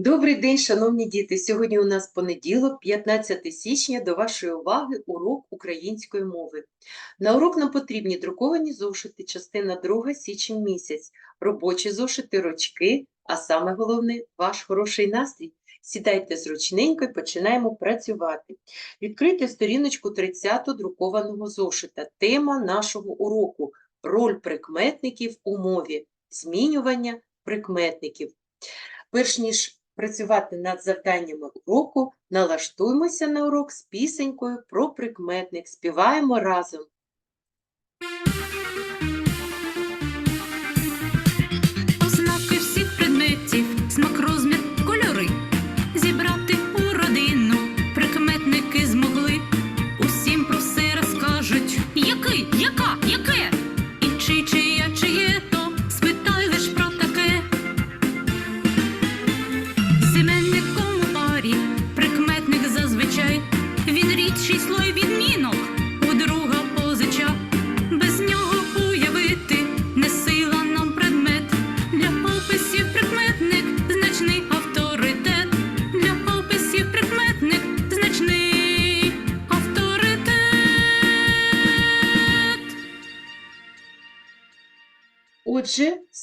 Добрий день, шановні діти! Сьогодні у нас понеділок, 15 січня, до вашої уваги урок української мови. На урок нам потрібні друковані зошити, частина 2, січень місяць, робочі зошити, ручки, а саме головне – ваш хороший настрій. Сідайте зручненько і починаємо працювати. Відкрийте сторіночку 30 друкованого зошита. Тема нашого уроку – роль прикметників у мові, змінювання прикметників. Перш ніж працювати над завданнями уроку, налаштуймося на урок з пісенькою про прикметник. Співаємо разом.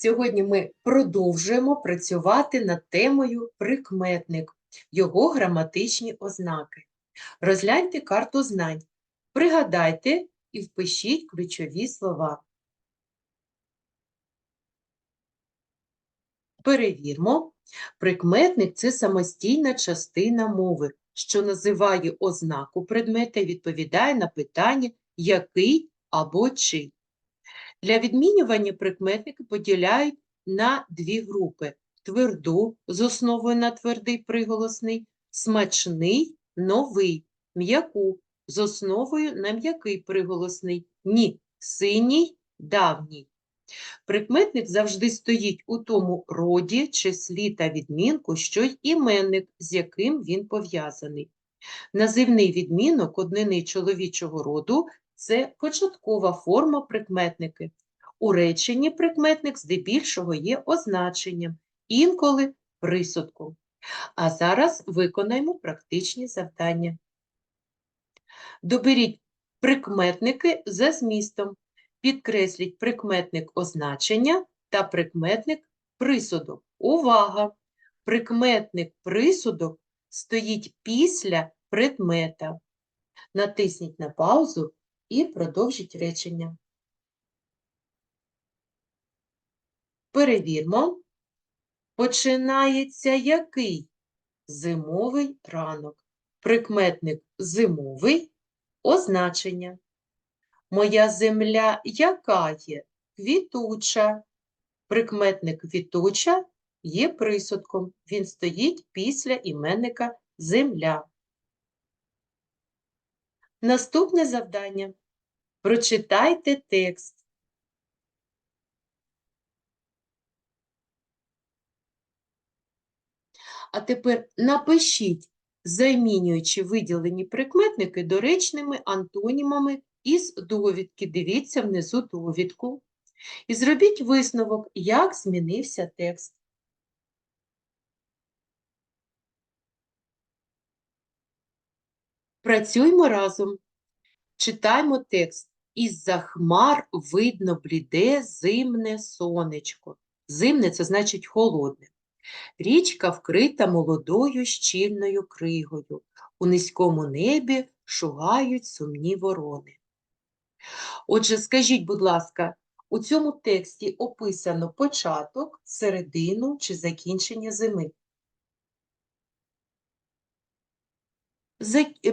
Сьогодні ми продовжуємо працювати над темою прикметник, його граматичні ознаки. Розгляньте карту знань, пригадайте і впишіть ключові слова. Перевірмо. Прикметник – це самостійна частина мови, що називає ознаку предмета і відповідає на питання «який» або «чий». Для відмінювання прикметники поділяють на дві групи – тверду з основою на твердий приголосний, смачний, новий, м'яку з основою на м'який приголосний, ні, синій, давній. Прикметник завжди стоїть у тому роді, числі та відмінку, що й іменник, з яким він пов'язаний. Називний відмінок однини чоловічого роду – це початкова форма прикметники. У реченні прикметник здебільшого є означенням, інколи присудком. А зараз виконаємо практичні завдання. Доберіть прикметники за змістом. Підкресліть прикметник означення та прикметник присудок. Увага! Прикметник присудок стоїть після предмета. Натисніть на паузу і продовжіть речення. Перевірмо. Починається який зимовий ранок? Прикметник зимовий, означення. Моя земля яка є? Квітуча. Прикметник квітуча є присудком. Він стоїть після іменника земля. Наступне завдання. Прочитайте текст. А тепер напишіть, замінюючи виділені прикметники доречними антонімами із довідки. Дивіться внизу довідку. І зробіть висновок, як змінився текст. Працюймо разом. Читаймо текст. Із-за хмар видно бліде зимне сонечко. Зимне – це значить холодне. Річка вкрита молодою щільною кригою. У низькому небі шугають сумні ворони. Отже, скажіть, будь ласка, у цьому тексті описано початок, середину чи закінчення зими.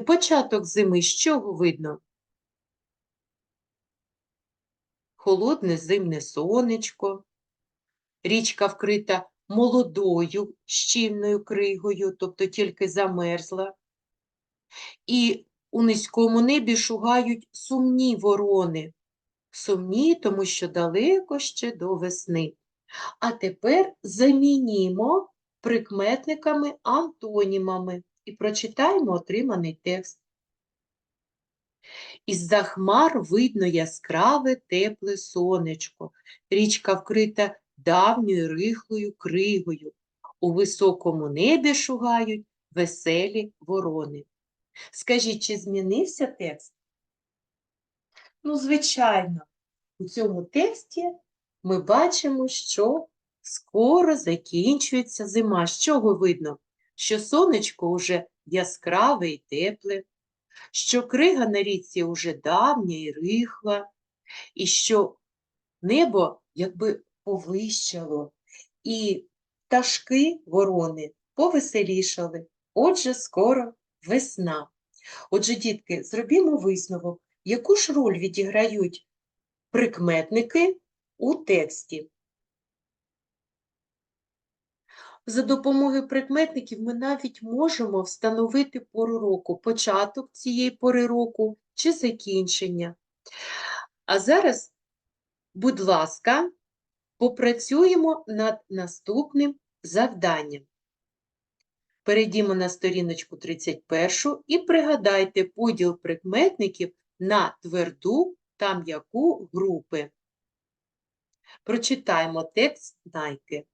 Початок зими з чого видно? Холодне зимне сонечко, річка вкрита молодою щільною кригою, тобто тільки замерзла. І у низькому небі шугають сумні ворони. Сумні, тому що далеко ще до весни. А тепер замінімо прикметниками антонімами і прочитаємо отриманий текст. Із-за хмар видно яскраве тепле сонечко, річка вкрита давньою рихлою кригою. У високому небі шугають веселі ворони. Скажіть, чи змінився текст? Ну, звичайно, у цьому тексті ми бачимо, що скоро закінчується зима. З чого видно? Що сонечко уже яскраве і тепле, що крига на річці уже давня і рихла, і що небо якби повищало, і пташки ворони повеселішали. Отже, скоро весна. Отже, дітки, зробімо висновок, яку ж роль відіграють прикметники у тексті. За допомогою прикметників ми навіть можемо встановити пору року, початок цієї пори року чи закінчення. А зараз, будь ласка, попрацюємо над наступним завданням. Перейдімо на сторіночку 31 і пригадайте поділ прикметників на тверду та м'яку групи. Прочитаємо текст Найки.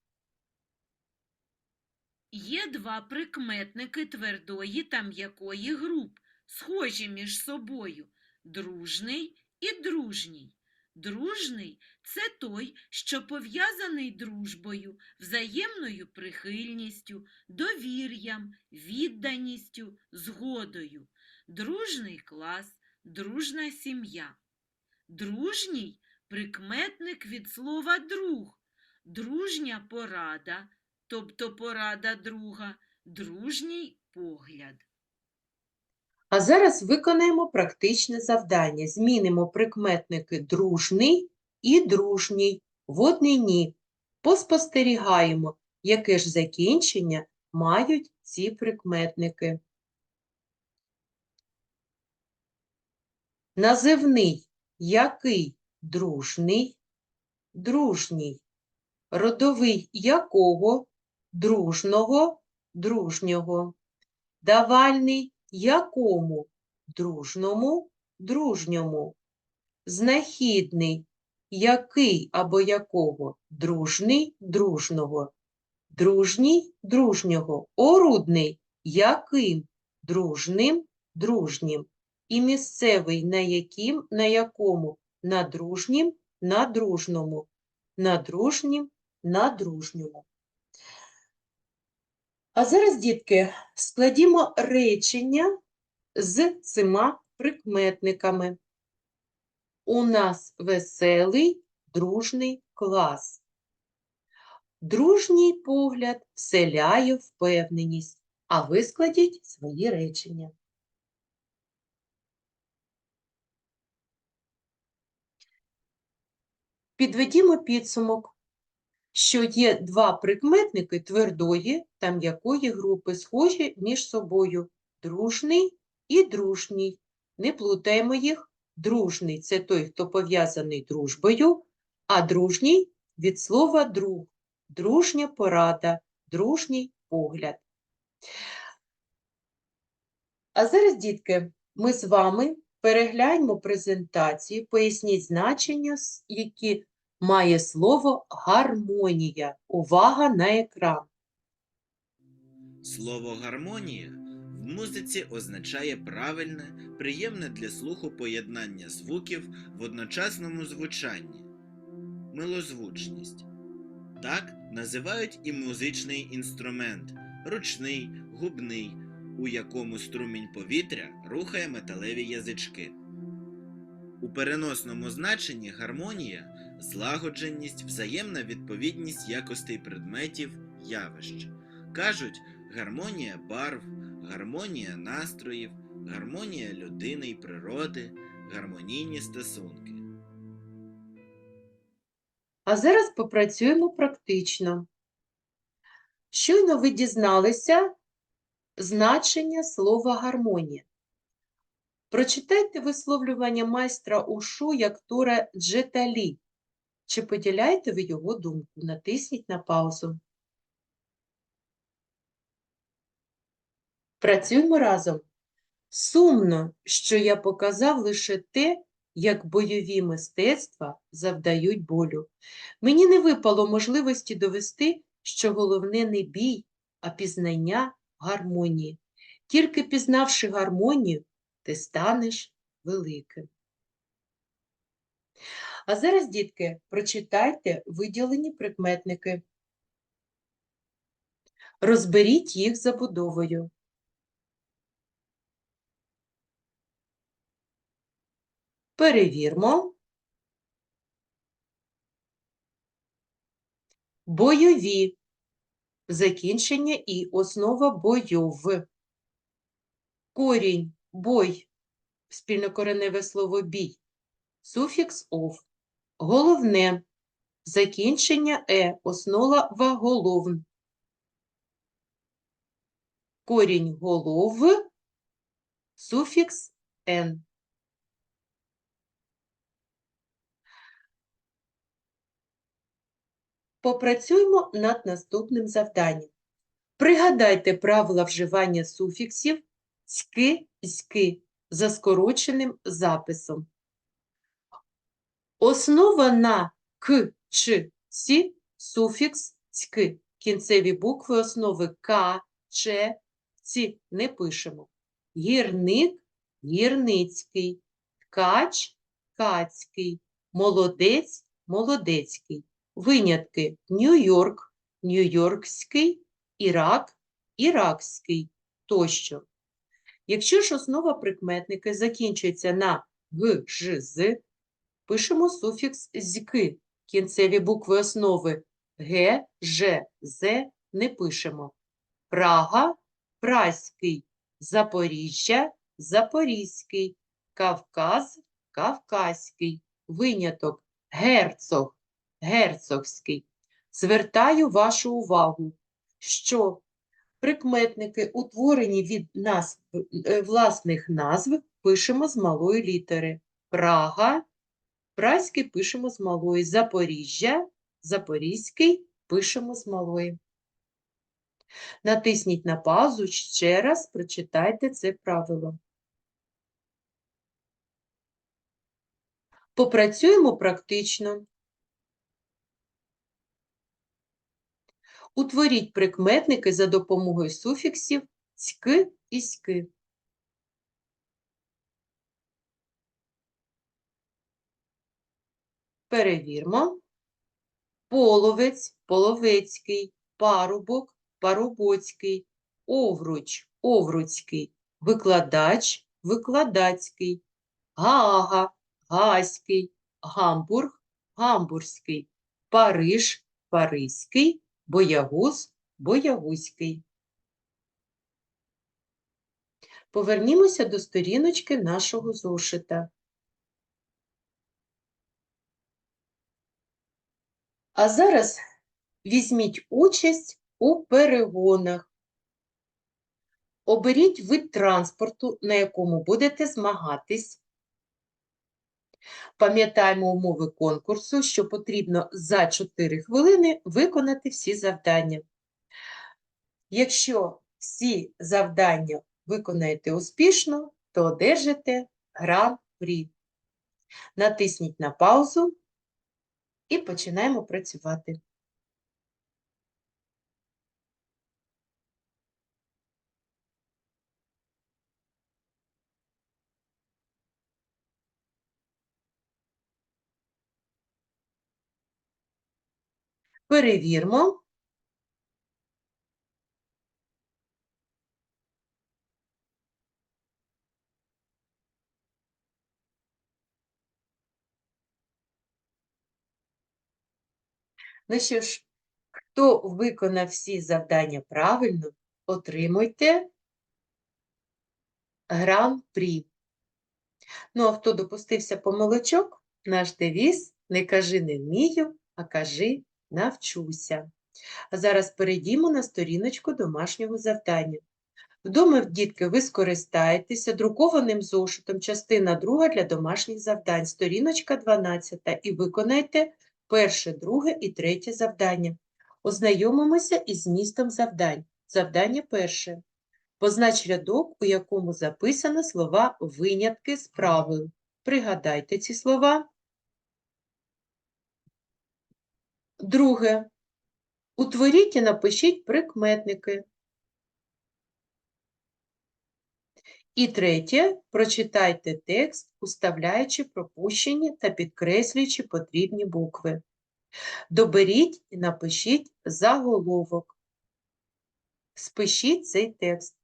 Є два прикметники твердої та м'якої груп, схожі між собою дружний і дружній. Дружний це той, що пов'язаний дружбою, взаємною прихильністю, довір'ям, відданістю, згодою. Дружний клас, дружна сім'я. Дружній прикметник від слова друг, дружня порада, тобто порада друга, дружній погляд. А зараз виконаємо практичне завдання. Змінимо прикметники дружний і дружній в однині. Поспостерігаємо, яке ж закінчення мають ці прикметники. Називний який дружний, дружній. Родовий якого дружного, дружнього. Давальний якому дружному, дружньому. Знахідний який або якого дружний, дружного. Дружній, дружнього. Орудний яким дружним, дружнім. І місцевий на яким, на якому на дружнім, на дружному, на дружнім, на дружньому. А зараз, дітки, складімо речення з цими прикметниками. У нас веселий, дружний клас. Дружній погляд вселяє впевненість, а ви складіть свої речення. Підведімо підсумок що є два прикметники твердої та м'якої групи, схожі між собою дружний і дружній. Не плутаємо їх. Дружний це той, хто пов'язаний дружбою, а дружній від слова друг, дружня порада, дружній погляд. А зараз, дітки, ми з вами перегляньмо презентацію, поясніть значення, які має слово гармонія. Увага на екран. Слово гармонія в музиці означає правильне, приємне для слуху поєднання звуків в одночасному звучанні. Милозвучність. Так називають і музичний інструмент ручний, губний, у якому струмінь повітря рухає металеві язички. У переносному значенні гармонія злагодженість, взаємна відповідність якостей предметів, явищ. Кажуть, гармонія барв, гармонія настроїв, гармонія людини й природи, гармонійні стосунки. А зараз попрацюємо практично. Щойно ви дізналися значення слова гармонія. Прочитайте висловлювання майстра ушу як Тура Джеталі. Чи поділяєте ви його думку? Натисніть на паузу. Працюємо разом. Сумно, що я показав лише те, як бойові мистецтва завдають болю. Мені не випало можливості довести, що головне не бій, а пізнання гармонії. Тільки пізнавши гармонію, ти станеш великим. А зараз, дітки, прочитайте виділені прикметники. Розберіть їх забудовою. Перевірмо. Бойові. Закінчення і основа бойов. Корінь бой. Спільнокореневе слово бій. Суфікс ов. Головне. Закінчення е. Основа головн. Корінь голов. Суфікс н. Попрацюємо над наступним завданням. Пригадайте правила вживання суфіксів «ськи» «ськи» за скороченим записом. Основа на к, ч, ці суфікс «ськи». Кінцеві букви основи к, ч, ці не пишемо. Гірник – гірницький, ткач – ткацький, молодець – молодецький. Винятки Нью-Йорк, Нью-Йоркський, Ірак, Іракський тощо. Якщо ж основа прикметники закінчується на г, ж, з, пишемо суфікс зьки. Кінцеві букви основи г, ж, з не пишемо. Прага праський, Запоріжжя запорізький, Кавказ кавказький, виняток герцог герцогський. Звертаю вашу увагу, що прикметники, утворені від назв, е, власних назв, пишемо з малої літери. Прага, Празький пишемо з малої, Запоріжжя, Запорізький пишемо з малої. Натисніть на паузу, ще раз прочитайте це правило. Попрацюємо практично. Утворіть прикметники за допомогою суфіксів «ськи» і «ськи». Перевірмо. Половець – половецький, парубок – парубоцький, овруч – овруцький, викладач – викладацький, гага – гаський, гамбург – гамбурзький, Париж – паризький, боягуз – боягузький. Повернімося до сторіночки нашого зошита. А зараз візьміть участь у перегонах. Оберіть вид транспорту, на якому будете змагатись. Пам'ятаємо умови конкурсу, що потрібно за 4 хвилини виконати всі завдання. Якщо всі завдання виконаєте успішно, то одержите гран-прі. Натисніть на паузу і починаємо працювати. Перевірмо. Ну що ж, хто виконав всі завдання правильно, отримуйте гран-прі. Ну, а хто допустився помилочок, наш девіз «Не кажи не вмію, а кажи навчуся». А зараз перейдімо на сторіночку домашнього завдання. Вдома, дітки, ви скористаєтеся друкованим зошитом, частина 2 для домашніх завдань, сторіночка 12, і виконайте перше, друге і третє завдання. Ознайомимося із змістом завдань. Завдання перше. Познач рядок, у якому записано слова винятки з правил. Пригадайте ці слова. Друге. Утворіть і напишіть прикметники. І третє, прочитайте текст, уставляючи пропущені та підкреслюючи потрібні букви. Доберіть і напишіть заголовок. Спишіть цей текст.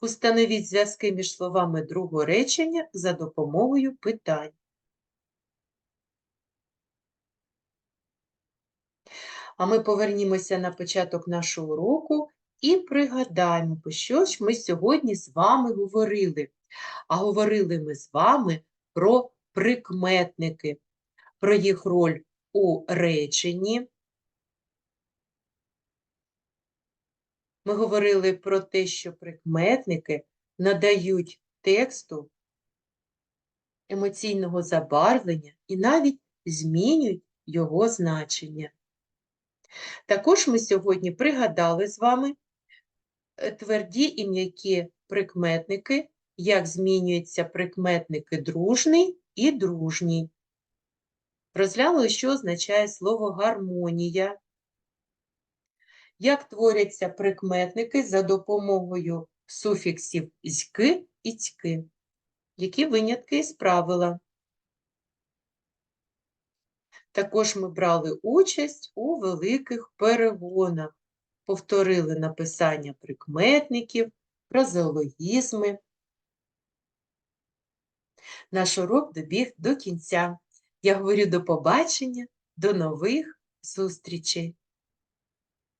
Установіть зв'язки між словами другого речення за допомогою питань. А ми повернімося на початок нашого уроку і пригадаємо, про що ж ми сьогодні з вами говорили. А говорили ми з вами про прикметники, про їх роль у реченні. Ми говорили про те, що прикметники надають тексту емоційного забарвлення і навіть змінюють його значення. Також ми сьогодні пригадали з вами тверді і м'які прикметники, як змінюються прикметники дружний і дружній. Розглянули, що означає слово гармонія, як творяться прикметники за допомогою суфіксів «зьки» і «цьки, які винятки з правила. Також ми брали участь у великих перегонах, повторили написання прикметників, фразеологізми. Наш урок добіг до кінця. Я говорю до побачення, до нових зустрічей!